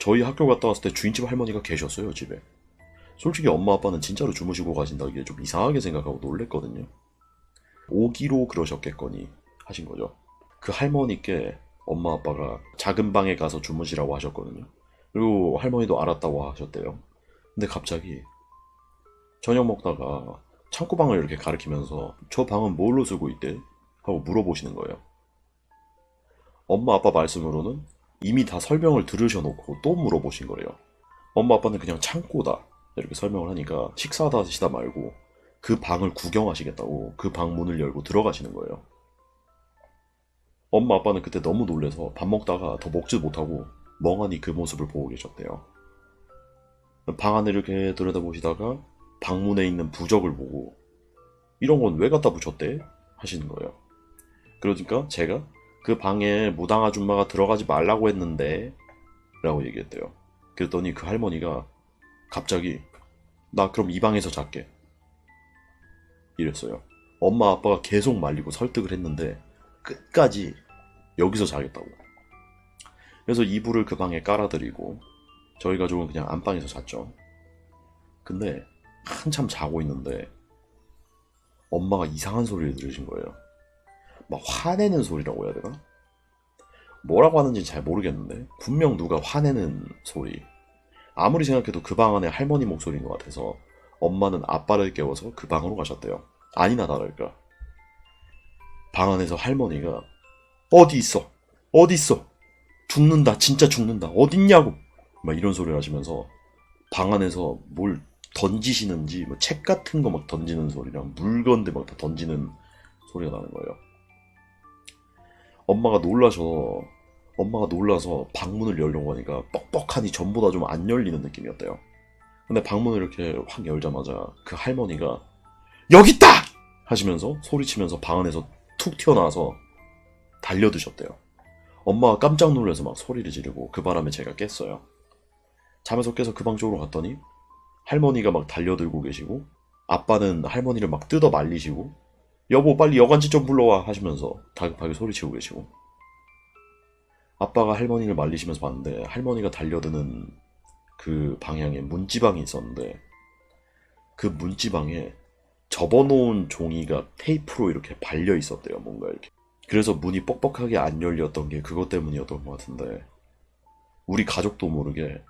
저희 학교 갔다 왔을 때 주인집 할머니가 계셨어요, 집에. 솔직히 엄마 아빠는 진짜로 주무시고 가신다기에 좀 이상하게 생각하고 놀랬거든요. 오기로 그러셨겠거니 하신 거죠. 그 할머니께 엄마 아빠가 작은 방에 가서 주무시라고 하셨거든요. 그리고 할머니도 알았다고 하셨대요. 근데 갑자기 저녁 먹다가 창고방을 이렇게 가리키면서 저 방은 뭘로 쓰고 있대? 하고 물어보시는 거예요. 엄마 아빠 말씀으로는 이미 다 설명을 들으셔놓고 또 물어보신 거래요. 엄마 아빠는 그냥 창고다 이렇게 설명을 하니까 식사하다 하시다 말고 그 방을 구경하시겠다고 그 방 문을 열고 들어가시는 거예요. 엄마 아빠는 그때 너무 놀래서 밥 먹다가 더 먹지 못하고 멍하니 그 모습을 보고 계셨대요. 방 안을 이렇게 들여다보시다가 방문에 있는 부적을 보고 이런 건 왜 갖다 붙였대? 하시는 거예요. 그러니까 제가 그 방에 무당 아줌마가 들어가지 말라고 했는데 라고 얘기했대요. 그랬더니 그 할머니가 갑자기 나 그럼 이 방에서 잘게 이랬어요. 엄마 아빠가 계속 말리고 설득을 했는데 끝까지 여기서 자겠다고. 그래서 이불을 그 방에 깔아드리고 저희 가족은 그냥 안방에서 잤죠. 근데 한참 자고 있는데 엄마가 이상한 소리를 들으신 거예요. 막 화내는 소리라고 해야 되나? 뭐라고 하는지 잘 모르겠는데 분명 누가 화내는 소리. 아무리 생각해도 그 방 안에 할머니 목소리인 것 같아서 엄마는 아빠를 깨워서 그 방으로 가셨대요. 아니나 다를까. 방 안에서 할머니가 어디 있어? 어디 있어? 죽는다. 진짜 죽는다. 어딨냐고. 막 이런 소리를 하시면서 방 안에서 뭘 던지시는지 뭐 책 같은 거 막 던지는 소리랑 물건들 막 다 던지는 소리가 나는 거예요. 엄마가 놀라서 엄마가 놀라서 방문을 열려고 하니까 뻑뻑하니 전보다 좀 안 열리는 느낌이었대요. 근데 방문을 이렇게 확 열자마자 그 할머니가 여기 있다 하시면서 소리치면서 방 안에서 툭 튀어나와서 달려드셨대요. 엄마가 깜짝 놀라서 막 소리를 지르고 그 바람에 제가 깼어요. 잠에서 깨서 그 방 쪽으로 갔더니 할머니가 막 달려들고 계시고 아빠는 할머니를 막 뜯어 말리시고 여보 빨리 여관지 좀 불러와 하시면서 다급하게 소리치고 계시고 아빠가 할머니를 말리시면서 봤는데 할머니가 달려드는 그 방향에 문지방이 있었는데 그 문지방에 접어놓은 종이가 테이프로 이렇게 발려 있었대요 뭔가 이렇게 그래서 문이 뻑뻑하게 안 열렸던 게 그것 때문이었던 것 같은데 우리 가족도 모르게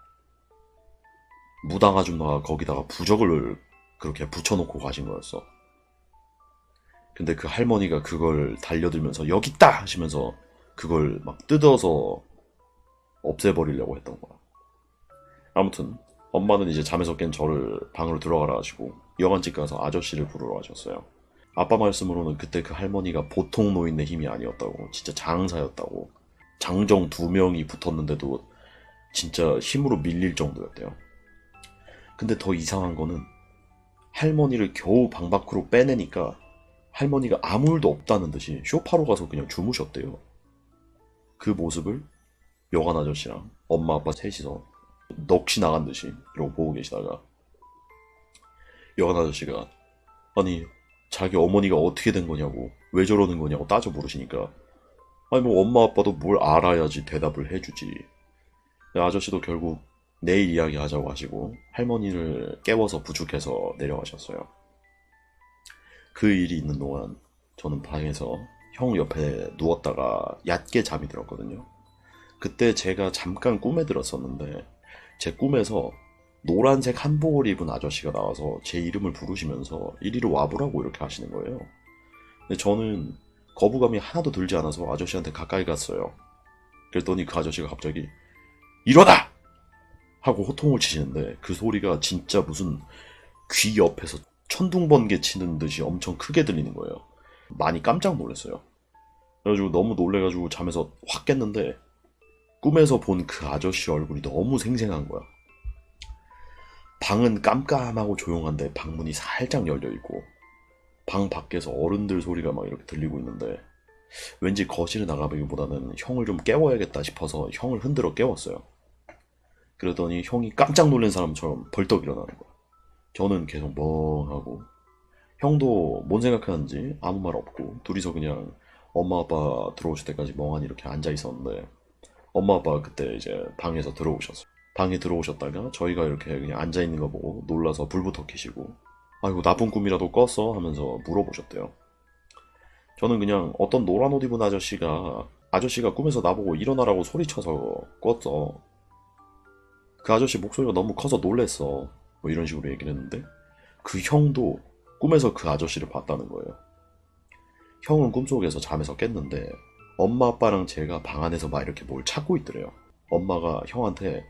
무당 아줌마가 거기다가 부적을 그렇게 붙여놓고 가신 거였어. 근데 그 할머니가 그걸 달려들면서 여기 있다 하시면서 그걸 막 뜯어서 없애버리려고 했던 거야. 아무튼 엄마는 이제 잠에서 깬 저를 방으로 들어가라 하시고 여관집 가서 아저씨를 부르러 하셨어요. 아빠 말씀으로는 그때 그 할머니가 보통 노인의 힘이 아니었다고 진짜 장사였다고 장정 두 명이 붙었는데도 진짜 힘으로 밀릴 정도였대요. 근데 더 이상한 거는 할머니를 겨우 방 밖으로 빼내니까 할머니가 아무 일도 없다는 듯이 쇼파로 가서 그냥 주무셨대요. 그 모습을 여관 아저씨랑 엄마 아빠 셋이서 넋이 나간 듯이 이러고 보고 계시다가 여관 아저씨가 아니 자기 어머니가 어떻게 된 거냐고 왜 저러는 거냐고 따져 물으시니까 아니 뭐 엄마 아빠도 뭘 알아야지 대답을 해주지 아저씨도 결국 내일 이야기 하자고 하시고 할머니를 깨워서 부축해서 내려가셨어요. 그 일이 있는 동안 저는 방에서 형 옆에 누웠다가 얕게 잠이 들었거든요. 그때 제가 잠깐 꿈에 들었었는데 제 꿈에서 노란색 한복을 입은 아저씨가 나와서 제 이름을 부르시면서 이리로 와보라고 이렇게 하시는 거예요. 근데 저는 거부감이 하나도 들지 않아서 아저씨한테 가까이 갔어요. 그랬더니 그 아저씨가 갑자기 일어나! 하고 호통을 치시는데 그 소리가 진짜 무슨 귀 옆에서 천둥번개 치는 듯이 엄청 크게 들리는 거예요. 많이 깜짝 놀랐어요. 그래가지고 너무 놀래가지고 잠에서 확 깼는데 꿈에서 본 그 아저씨 얼굴이 너무 생생한 거야. 방은 깜깜하고 조용한데 방문이 살짝 열려 있고 방 밖에서 어른들 소리가 막 이렇게 들리고 있는데 왠지 거실에 나가기보다는 형을 좀 깨워야겠다 싶어서 형을 흔들어 깨웠어요. 그러더니 형이 깜짝 놀란 사람처럼 벌떡 일어나는 거야. 저는 계속 멍하고 형도 뭔 생각하는지 아무 말 없고 둘이서 그냥 엄마 아빠 들어오실 때까지 멍하니 이렇게 앉아 있었는데 엄마 아빠가 그때 이제 방에서 들어오셨어요. 방에 들어오셨다가 저희가 이렇게 그냥 앉아 있는 거 보고 놀라서 불부터 켜시고 아이고 나쁜 꿈이라도 꿨어 하면서 물어보셨대요. 저는 그냥 어떤 노란 옷 입은 아저씨가 아저씨가 꿈에서 나보고 일어나라고 소리쳐서 꿨어. 그 아저씨 목소리가 너무 커서 놀랬어. 뭐 이런 식으로 얘기를 했는데 그 형도 꿈에서 그 아저씨를 봤다는 거예요. 형은 꿈속에서 잠에서 깼는데 엄마 아빠랑 제가 방 안에서 막 이렇게 뭘 찾고 있더래요. 엄마가 형한테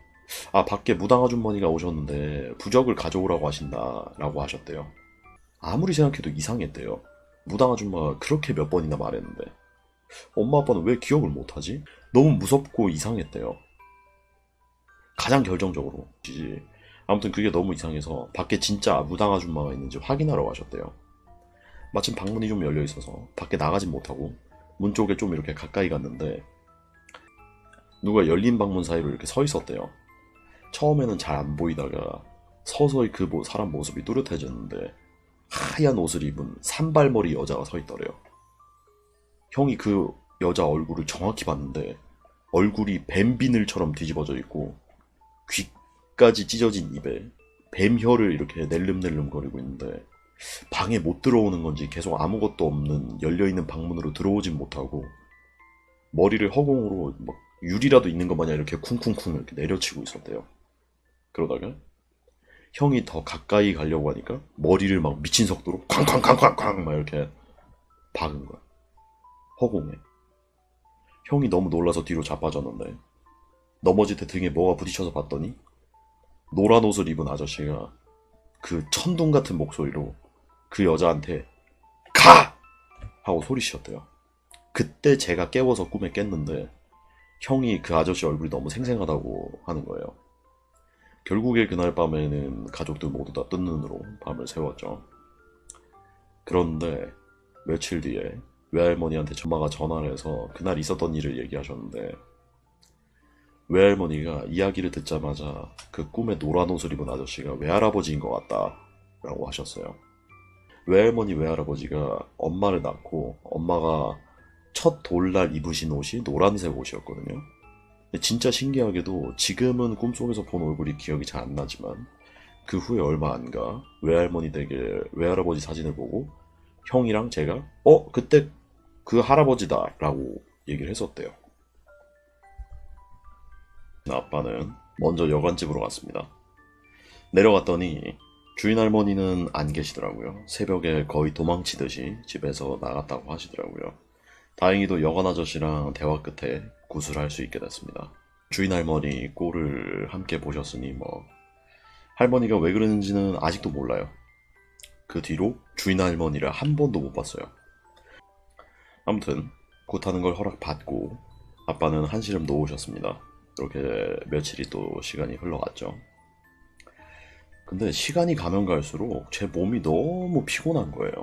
아 밖에 무당 아주머니가 오셨는데 부적을 가져오라고 하신다라고 하셨대요. 아무리 생각해도 이상했대요. 무당 아줌마가 그렇게 몇 번이나 말했는데 엄마 아빠는 왜 기억을 못하지? 너무 무섭고 이상했대요. 가장 결정적으로 지 아무튼 그게 너무 이상해서 밖에 진짜 무당 아줌마가 있는지 확인하러 가셨대요. 마침 방문이 좀 열려 있어서 밖에 나가진 못하고 문 쪽에 좀 이렇게 가까이 갔는데 누가 열린 방문 사이로 이렇게 서 있었대요. 처음에는 잘 안 보이다가 서서히 그 모- 사람 모습이 뚜렷해졌는데 하얀 옷을 입은 산발머리 여자가 서 있더래요. 형이 그 여자 얼굴을 정확히 봤는데 얼굴이 뱀 비늘처럼 뒤집어져 있고 귀 까지 찢어진 입에 뱀 혀를 이렇게 낼름낼름 거리고 있는데 방에 못 들어오는 건지 계속 아무것도 없는 열려있는 방문으로 들어오진 못하고 머리를 허공으로 막 유리라도 있는 것 마냥 이렇게 쿵쿵쿵 이렇게 내려치고 있었대요. 그러다가 형이 더 가까이 가려고 하니까 머리를 막 미친 속도로 쾅쾅쾅쾅쾅 막 이렇게 박은 거야. 허공에. 형이 너무 놀라서 뒤로 자빠졌는데 넘어질 때 등에 뭐가 부딪혀서 봤더니 노란 옷을 입은 아저씨가 그 천둥 같은 목소리로 그 여자한테 가! 하고 소리치셨대요. 그때 제가 깨워서 꿈에 깼는데 형이 그 아저씨 얼굴이 너무 생생하다고 하는 거예요. 결국에 그날 밤에는 가족들 모두 다 뜬 눈으로 밤을 새웠죠. 그런데 며칠 뒤에 외할머니한테 전마가 전화를 해서 그날 있었던 일을 얘기하셨는데 외할머니가 이야기를 듣자마자 그 꿈에 노란 옷을 입은 아저씨가 외할아버지인 것 같다 라고 하셨어요. 외할머니 외할아버지가 엄마를 낳고 엄마가 첫 돌날 입으신 옷이 노란색 옷이었거든요. 진짜 신기하게도 지금은 꿈속에서 본 얼굴이 기억이 잘 안 나지만 그 후에 얼마 안 가 외할머니 댁에 외할아버지 사진을 보고 형이랑 제가 어 그때 그 할아버지다 라고 얘기를 했었대요. 아빠는 먼저 여관집으로 갔습니다. 내려갔더니 주인 할머니는 안 계시더라고요. 새벽에 거의 도망치듯이 집에서 나갔다고 하시더라고요. 다행히도 여관 아저씨랑 대화 끝에 구술할 수 있게 됐습니다. 주인 할머니 꼴을 함께 보셨으니 뭐 할머니가 왜 그러는지는 아직도 몰라요. 그 뒤로 주인 할머니를 한 번도 못 봤어요. 아무튼 굿하는 걸 허락받고 아빠는 한시름 놓으셨습니다. 이렇게 며칠이 또 시간이 흘러갔죠. 근데 시간이 가면 갈수록 제 몸이 너무 피곤한 거예요.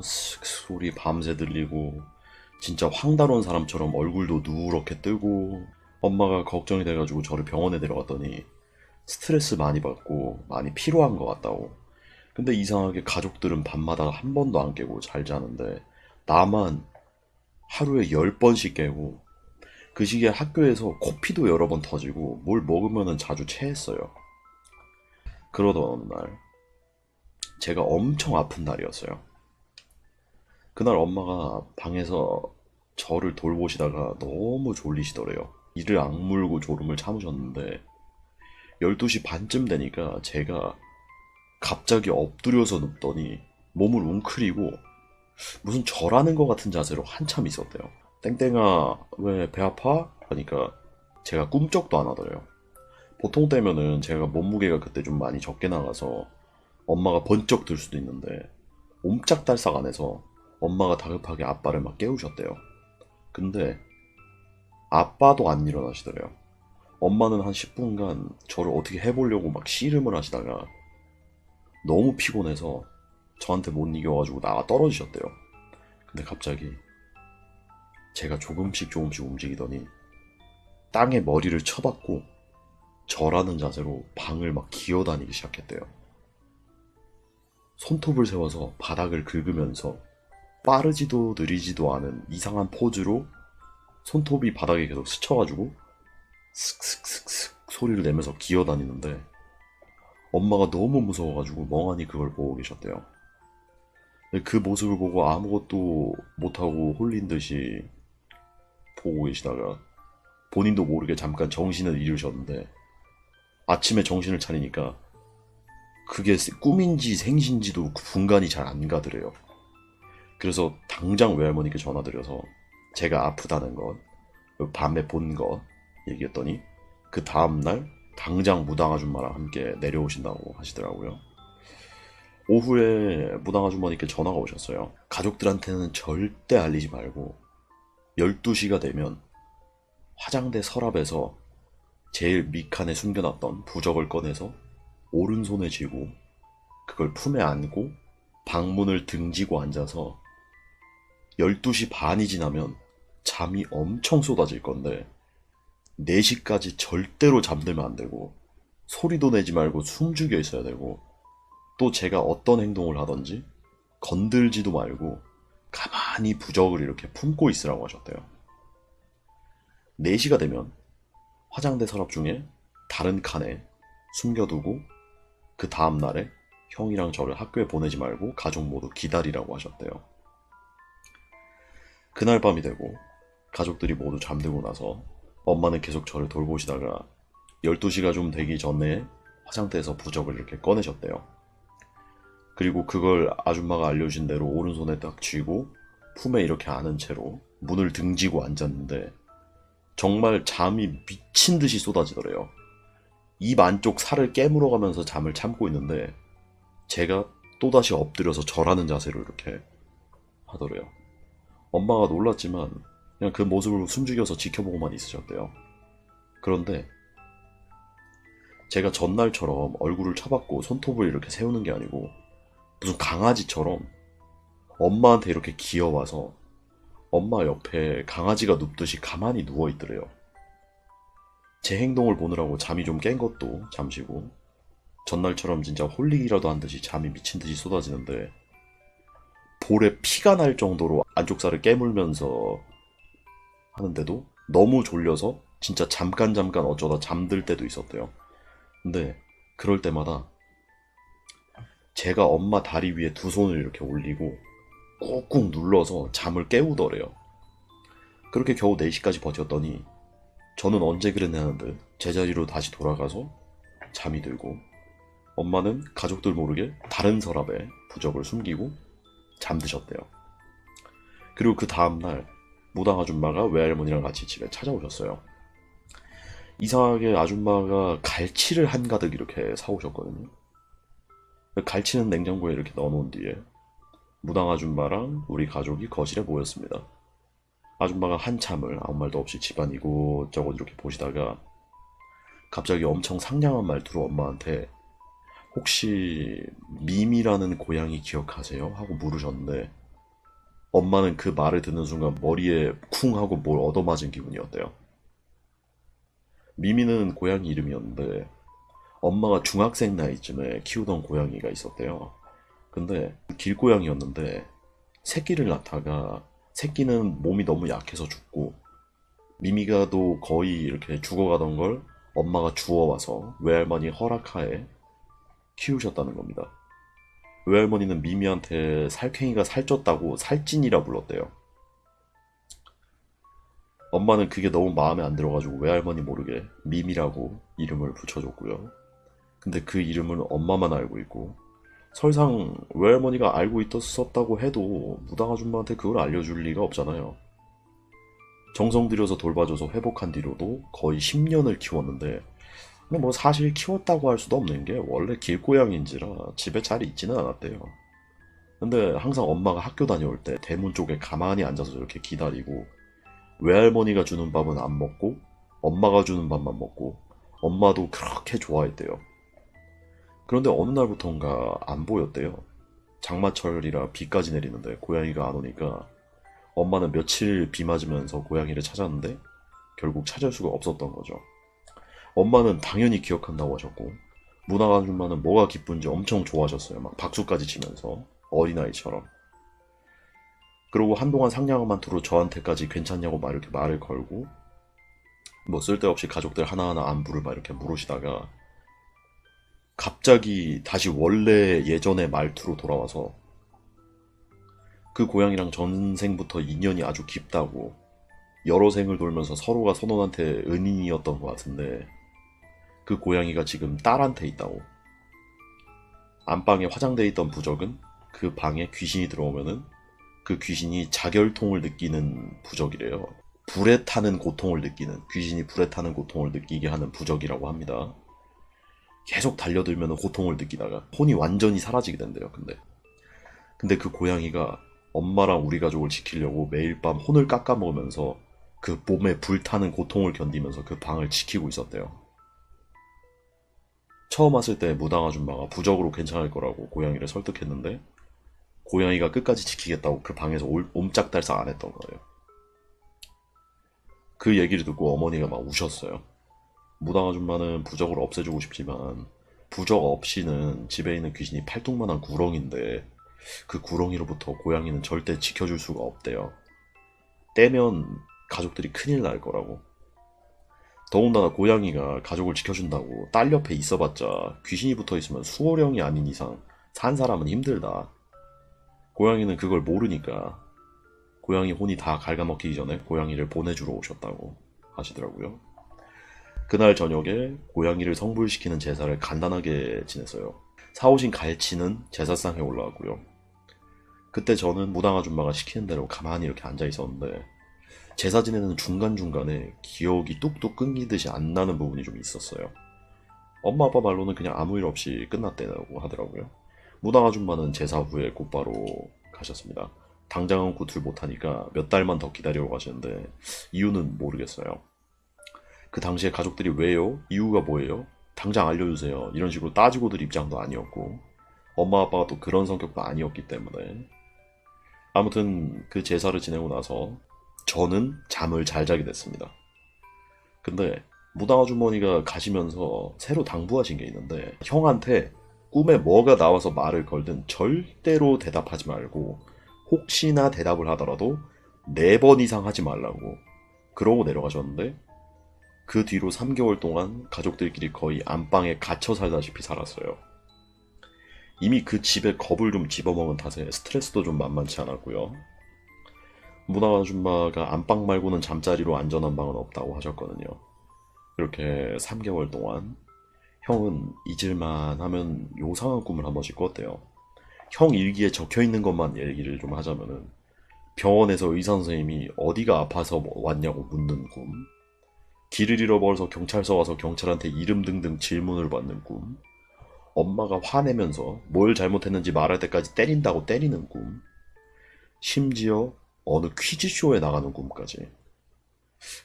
슥 소리 밤새 들리고 진짜 황달온 사람처럼 얼굴도 누렇게 뜨고 엄마가 걱정이 돼가지고 저를 병원에 데려갔더니 스트레스 많이 받고 많이 피로한 것 같다고. 근데 이상하게 가족들은 밤마다 한 번도 안 깨고 잘 자는데 나만 하루에 열 번씩 깨고 그 시기에 학교에서 코피도 여러 번 터지고 뭘 먹으면은 자주 체했어요. 그러던 어느 날 제가 엄청 아픈 날이었어요. 그날 엄마가 방에서 저를 돌보시다가 너무 졸리시더래요. 이를 악물고 졸음을 참으셨는데 12시 반쯤 되니까 제가 갑자기 엎드려서 눕더니 몸을 웅크리고 무슨 절하는 것 같은 자세로 한참 있었대요. 땡땡아, 왜 배 아파? 하니까 제가 꿈쩍도 안 하더래요. 보통 때면은 제가 몸무게가 그때 좀 많이 적게 나가서 엄마가 번쩍 들 수도 있는데 옴짝달싹 안 해서 엄마가 다급하게 아빠를 막 깨우셨대요. 근데 아빠도 안 일어나시더래요. 엄마는 한 10분간 저를 어떻게 해보려고 막 씨름을 하시다가 너무 피곤해서 저한테 못 이겨가지고 나가 떨어지셨대요. 근데 갑자기 제가 조금씩 조금씩 움직이더니 땅에 머리를 쳐박고 절하는 자세로 방을 막 기어다니기 시작했대요. 손톱을 세워서 바닥을 긁으면서 빠르지도 느리지도 않은 이상한 포즈로 손톱이 바닥에 계속 스쳐가지고 슥슥슥슥 소리를 내면서 기어다니는데 엄마가 너무 무서워가지고 멍하니 그걸 보고 계셨대요. 그 모습을 보고 아무것도 못하고 홀린 듯이 보고 계시다가 본인도 모르게 잠깐 정신을 잃으셨는데 아침에 정신을 차리니까 그게 꿈인지 생신지도 분간이 잘 안 가더래요. 그래서 당장 외할머니께 전화드려서 제가 아프다는 것, 그 밤에 본 것 얘기했더니 그 다음날 당장 무당 아줌마랑 함께 내려오신다고 하시더라고요. 오후에 무당 아주머니께 전화가 오셨어요. 가족들한테는 절대 알리지 말고 12시가 되면 화장대 서랍에서 제일 밑칸에 숨겨놨던 부적을 꺼내서 오른손에 쥐고 그걸 품에 안고 방문을 등지고 앉아서 12시 반이 지나면 잠이 엄청 쏟아질 건데 4시까지 절대로 잠들면 안 되고 소리도 내지 말고 숨죽여 있어야 되고 또 제가 어떤 행동을 하든지 건들지도 말고 가만히 부적을 이렇게 품고 있으라고 하셨대요. 4시가 되면 화장대 서랍 중에 다른 칸에 숨겨두고 그 다음 날에 형이랑 저를 학교에 보내지 말고 가족 모두 기다리라고 하셨대요. 그날 밤이 되고 가족들이 모두 잠들고 나서 엄마는 계속 저를 돌보시다가 12시가 좀 되기 전에 화장대에서 부적을 이렇게 꺼내셨대요. 그리고 그걸 아줌마가 알려준 대로 오른손에 딱 쥐고 품에 이렇게 안은 채로 문을 등지고 앉았는데 정말 잠이 미친 듯이 쏟아지더래요. 입 안쪽 살을 깨물어 가면서 잠을 참고 있는데 제가 또다시 엎드려서 절하는 자세로 이렇게 하더래요. 엄마가 놀랐지만 그냥 그 모습을 숨죽여서 지켜보고만 있으셨대요. 그런데 제가 전날처럼 얼굴을 쳐박고 손톱을 이렇게 세우는 게 아니고 무슨 강아지처럼 엄마한테 이렇게 기어와서 엄마 옆에 강아지가 눕듯이 가만히 누워 있더래요. 제 행동을 보느라고 잠이 좀 깬 것도 잠시고 전날처럼 진짜 홀리기라도 한 듯이 잠이 미친 듯이 쏟아지는데 볼에 피가 날 정도로 안쪽 살을 깨물면서 하는데도 너무 졸려서 진짜 잠깐 잠깐 어쩌다 잠들 때도 있었대요. 근데 그럴 때마다 제가 엄마 다리 위에 두 손을 이렇게 올리고 꾹꾹 눌러서 잠을 깨우더래요. 그렇게 겨우 4시까지 버텼더니 저는 언제 그랬냐는 듯 제자리로 다시 돌아가서 잠이 들고 엄마는 가족들 모르게 다른 서랍에 부적을 숨기고 잠드셨대요. 그리고 그 다음날 무당 아줌마가 외할머니랑 같이 집에 찾아오셨어요. 이상하게 아줌마가 갈치를 한가득 이렇게 사오셨거든요. 갈치는 냉장고에 이렇게 넣어놓은 뒤에 무당 아줌마랑 우리 가족이 거실에 모였습니다. 아줌마가 한참을 아무 말도 없이 집안 이곳저곳 이렇게 보시다가 갑자기 엄청 상냥한 말투로 엄마한테 혹시 미미라는 고양이 기억하세요? 하고 물으셨는데 엄마는 그 말을 듣는 순간 머리에 쿵 하고 뭘 얻어맞은 기분이었대요. 미미는 고양이 이름이었는데 엄마가 중학생 나이쯤에 키우던 고양이가 있었대요. 근데 길고양이였는데 새끼를 낳다가 새끼는 몸이 너무 약해서 죽고 미미가도 거의 이렇게 죽어가던 걸 엄마가 주워와서 외할머니 허락하에 키우셨다는 겁니다. 외할머니는 미미한테 살쾡이가 살쪘다고 살찐이라 불렀대요. 엄마는 그게 너무 마음에 안 들어가지고 외할머니 모르게 미미라고 이름을 붙여줬고요. 근데 그 이름은 엄마만 알고 있고 설상 외할머니가 알고 있었다고 해도 무당 아줌마한테 그걸 알려줄 리가 없잖아요. 정성 들여서 돌봐줘서 회복한 뒤로도 거의 10년을 키웠는데 근데 뭐 사실 키웠다고 할 수도 없는 게 원래 길고양이인지라 집에 잘 있지는 않았대요. 근데 항상 엄마가 학교 다녀올 때 대문 쪽에 가만히 앉아서 이렇게 기다리고 외할머니가 주는 밥은 안 먹고 엄마가 주는 밥만 먹고 엄마도 그렇게 좋아했대요. 그런데 어느 날부턴가 안 보였대요. 장마철이라 비까지 내리는데 고양이가 안 오니까 엄마는 며칠 비 맞으면서 고양이를 찾았는데 결국 찾을 수가 없었던 거죠. 엄마는 당연히 기억한다고 하셨고 문학 아줌마는 뭐가 기쁜지 엄청 좋아하셨어요. 막 박수까지 치면서 어린아이처럼. 그리고 한동안 상냥한 말투로 저한테까지 괜찮냐고 말 이렇게 말을 걸고 뭐 쓸데없이 가족들 하나하나 안부를 막 이렇게 물으시다가 갑자기 다시 원래 예전의 말투로 돌아와서 그 고양이랑 전생부터 인연이 아주 깊다고 여러 생을 돌면서 서로가 서로한테 은인이었던 것 같은데 그 고양이가 지금 딸한테 있다고 안방에 화장돼 있던 부적은 그 방에 귀신이 들어오면은 그 귀신이 자결통을 느끼는 부적이래요. 불에 타는 고통을 느끼는 귀신이 불에 타는 고통을 느끼게 하는 부적이라고 합니다. 계속 달려들면 고통을 느끼다가 혼이 완전히 사라지게 된대요. 근데 근데 그 고양이가 엄마랑 우리 가족을 지키려고 매일 밤 혼을 깎아먹으면서 그 몸에 불타는 고통을 견디면서 그 방을 지키고 있었대요. 처음 왔을 때 무당 아줌마가 부적으로 괜찮을 거라고 고양이를 설득했는데 고양이가 끝까지 지키겠다고 그 방에서 올- 옴짝달싹 안 했던 거예요. 그 얘기를 듣고 어머니가 막 우셨어요. 무당 아줌마는 부적을 없애주고 싶지만 부적 없이는 집에 있는 귀신이 팔뚝만한 구렁인데 그 구렁이로부터 고양이는 절대 지켜줄 수가 없대요. 떼면 가족들이 큰일 날 거라고. 더군다나 고양이가 가족을 지켜준다고 딸 옆에 있어봤자 귀신이 붙어 있으면 수호령이 아닌 이상 산 사람은 힘들다. 고양이는 그걸 모르니까 고양이 혼이 다 갉아먹히기 전에 고양이를 보내주러 오셨다고 하시더라고요. 그날 저녁에 고양이를 성불시키는 제사를 간단하게 지냈어요. 사오신 갈치는 제사상에 올라왔고요. 그때 저는 무당 아줌마가 시키는 대로 가만히 이렇게 앉아 있었는데 제사 지내는 중간중간에 기억이 뚝뚝 끊기듯이 안 나는 부분이 좀 있었어요. 엄마 아빠 말로는 그냥 아무 일 없이 끝났다고 하더라고요. 무당 아줌마는 제사 후에 곧바로 가셨습니다. 당장은 구출 못하니까 몇 달만 더 기다리러 가시는데 이유는 모르겠어요. 그 당시에 가족들이 왜요? 이유가 뭐예요? 당장 알려주세요. 이런 식으로 따지고 들 입장도 아니었고 엄마 아빠가 또 그런 성격도 아니었기 때문에 아무튼 그 제사를 지내고 나서 저는 잠을 잘 자게 됐습니다. 근데 무당 아주머니가 가시면서 새로 당부하신 게 있는데 형한테 꿈에 뭐가 나와서 말을 걸든 절대로 대답하지 말고 혹시나 대답을 하더라도 네 번 이상 하지 말라고 그러고 내려가셨는데 그 뒤로 3개월 동안 가족들끼리 거의 안방에 갇혀 살다시피 살았어요. 이미 그 집에 겁을 좀 집어먹은 탓에 스트레스도 좀 만만치 않았고요. 문화 아줌마가 안방 말고는 잠자리로 안전한 방은 없다고 하셨거든요. 이렇게 3개월 동안 형은 잊을만 하면 요상한 꿈을 한 번씩 꿨대요. 형 일기에 적혀 있는 것만 얘기를 좀 하자면은 병원에서 의사 선생님이 어디가 아파서 뭐 왔냐고 묻는 꿈, 길을 잃어버려서 경찰서 와서 경찰한테 이름 등등 질문을 받는 꿈, 엄마가 화내면서 뭘 잘못했는지 말할 때까지 때린다고 때리는 꿈, 심지어 어느 퀴즈쇼에 나가는 꿈까지.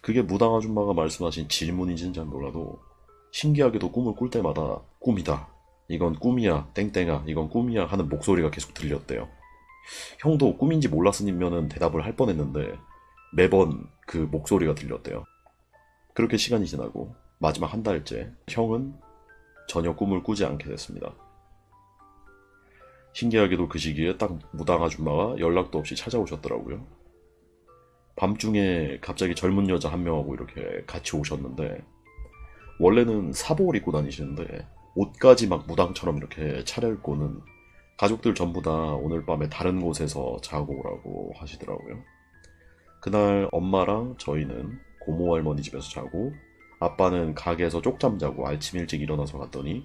그게 무당 아줌마가 말씀하신 질문인지는 잘 몰라도 신기하게도 꿈을 꿀 때마다 꿈이다. 이건 꿈이야. 땡땡아. 이건 꿈이야. 하는 목소리가 계속 들렸대요. 형도 꿈인지 몰랐으면은 대답을 할 뻔했는데 매번 그 목소리가 들렸대요. 그렇게 시간이 지나고 마지막 한 달째 형은 전혀 꿈을 꾸지 않게 됐습니다. 신기하게도 그 시기에 딱 무당 아줌마가 연락도 없이 찾아오셨더라고요. 밤중에 갑자기 젊은 여자 한 명하고 이렇게 같이 오셨는데 원래는 사복을 입고 다니시는데 옷까지 막 무당처럼 이렇게 차려입고는 가족들 전부 다 오늘 밤에 다른 곳에서 자고 오라고 하시더라고요. 그날 엄마랑 저희는 고모 할머니 집에서 자고 아빠는 가게에서 쪽잠 자고 아침 일찍 일어나서 갔더니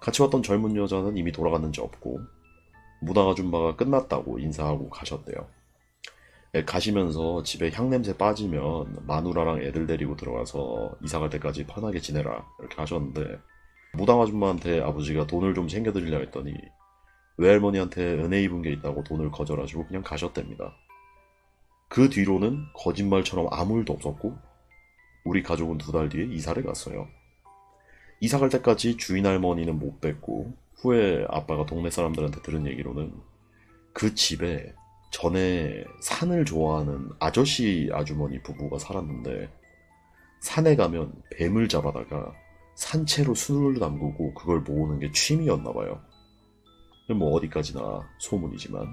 같이 왔던 젊은 여자는 이미 돌아갔는지 없고 무당 아줌마가 끝났다고 인사하고 가셨대요. 예, 가시면서 집에 향냄새 빠지면 마누라랑 애들 데리고 들어가서 이사 갈 때까지 편하게 지내라 이렇게 하셨는데 무당 아줌마한테 아버지가 돈을 좀 챙겨드리려 했더니 외할머니한테 은혜 입은 게 있다고 돈을 거절하시고 그냥 가셨답니다. 그 뒤로는 거짓말처럼 아무 일도 없었고 우리 가족은 두 달 뒤에 이사를 갔어요. 이사 갈 때까지 주인 할머니는 못 뵀고 후에 아빠가 동네 사람들한테 들은 얘기로는 그 집에 전에 산을 좋아하는 아저씨 아주머니 부부가 살았는데 산에 가면 뱀을 잡아다가 산채로 술을 담그고 그걸 모으는 게 취미였나 봐요. 뭐 어디까지나 소문이지만